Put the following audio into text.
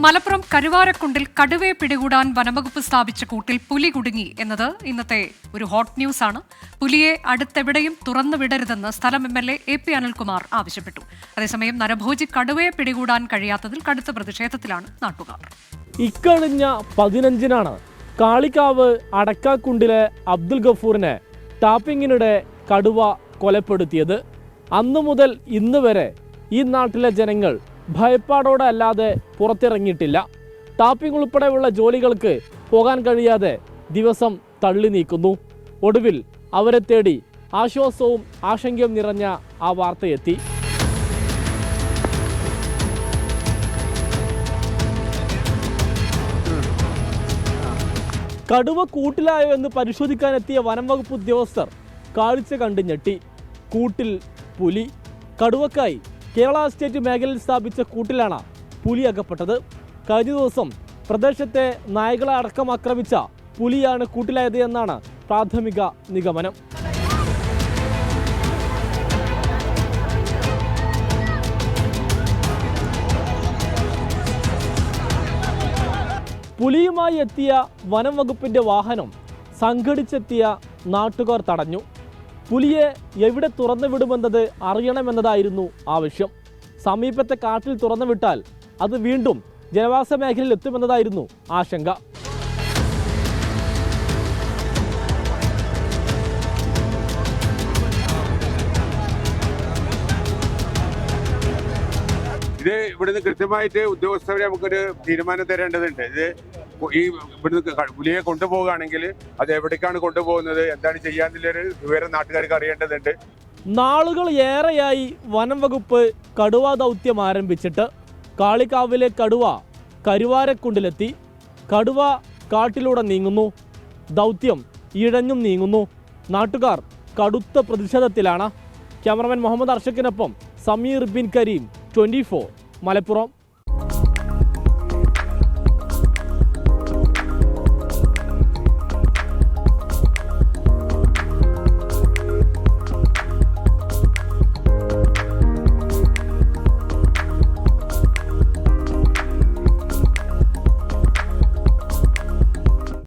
മലപ്പുറം കരുവാരക്കുണ്ടിൽ കടുവയെ പിടികൂടാൻ വനംവകുപ്പ് സ്ഥാപിച്ച കൂട്ടിൽ പുലി കുടുങ്ങി എന്നത് ഇന്നത്തെ ഒരു ഹോട്ട് ന്യൂസ് ആണ് പുലിയെ അടുത്തെവിടെയും തുറന്നു വിടരുതെന്ന് സ്ഥലം M L A A P Anilkumar ആവശ്യപ്പെട്ടു. അതേസമയം നരഭോജി കടുവയെ പിടികൂടാൻ കഴിയാത്തതിൽ കടുത്ത പ്രതിഷേധത്തിലാണ് നാട്ടുകാർ. ഇക്കഴിഞ്ഞ പതിനഞ്ചിനാണ് കാളിക്കാവ് അടക്കാക്കുണ്ടിലെ അബ്ദുൽ ഗഫൂറിനെ ടാപ്പിങ്ങിനിടെ കടുവ കൊലപ്പെടുത്തിയത്. അന്നു മുതൽ ഇന്ന് വരെ ഈ നാട്ടിലെ ജനങ്ങൾ ഭയപ്പാടോടെ അല്ലാതെ പുറത്തിറങ്ങിയിട്ടില്ല. ടാപ്പിംഗ് ഉൾപ്പെടെയുള്ള ജോലികൾക്ക് പോകാൻ കഴിയാതെ ദിവസം തള്ളി നീക്കുന്നു. ഒടുവിൽ അവരെ തേടി ആശ്വാസവും ആശങ്കയും നിറഞ്ഞ ആ വാർത്തയെത്തി. കടുവ കൂട്ടിലായോ എന്ന് പരിശോധിക്കാനെത്തിയ വനം വകുപ്പ് ഉദ്യോഗസ്ഥർ കാഴ്ച കണ്ട് ഞെട്ടി. കൂട്ടിൽ പുലി കടുവക്കായി കേരള സ്റ്റേറ്റ് മേഖലയിൽ സ്ഥാപിച്ച കൂട്ടിലാണ് പുലി അകപ്പെട്ടത്. കഴിഞ്ഞ ദിവസം പ്രദേശത്തെ നായകളെ അടക്കം ആക്രമിച്ച പുലിയാണ് കൂട്ടിലായത് എന്നാണ് പ്രാഥമിക നിഗമനം. പുലിയുമായി എത്തിയ വനം വകുപ്പിന്റെ വാഹനം സംഘടിച്ചെത്തിയ നാട്ടുകാർ തടഞ്ഞു. പുലിയെ എവിടെ തുറന്നു വിടുമെന്നത് അറിയണമെന്നതായിരുന്നു ആവശ്യം. സമീപത്തെ കാട്ടിൽ തുറന്നു വിട്ടാൽ അത് വീണ്ടും ജനവാസ മേഖലയിൽ എത്തുമെന്നതായിരുന്നു ആശങ്ക. ഇത് ഇവിടുന്ന് കൃത്യമായിട്ട് ഉദ്യോഗസ്ഥരെ നമുക്കൊരു തീരുമാനം തരേണ്ടതുണ്ട്. ഇത് ഈ ഇവിടുന്ന് പുലിയെ കൊണ്ടുപോവുകയാണെങ്കിൽ അത് എവിടേക്കാണ് കൊണ്ടുപോകുന്നത് എന്താണ് ചെയ്യാന്നുള്ളൊരു വിവരം നാട്ടുകാർക്ക് അറിയേണ്ടതുണ്ട്. നാളുകൾ ഏറെയായി വനം വകുപ്പ് കടുവ ദൗത്യം ആരംഭിച്ചിട്ട് കാളിക്കാവിലെ കടുവ കരുവാരക്കുണ്ടിലെത്തി. കടുവ കാട്ടിലൂടെ നീങ്ങുന്നു ദൗത്യം ഇഴഞ്ഞും നീങ്ങുന്നു. നാട്ടുകാർ കടുത്ത പ്രതിഷേധത്തിലാണ്. ക്യാമറമാൻ മുഹമ്മദ് അർഷക്കിനൊപ്പം സമീർ ബിൻ കരീം ട്വന്റി മലപ്പുറം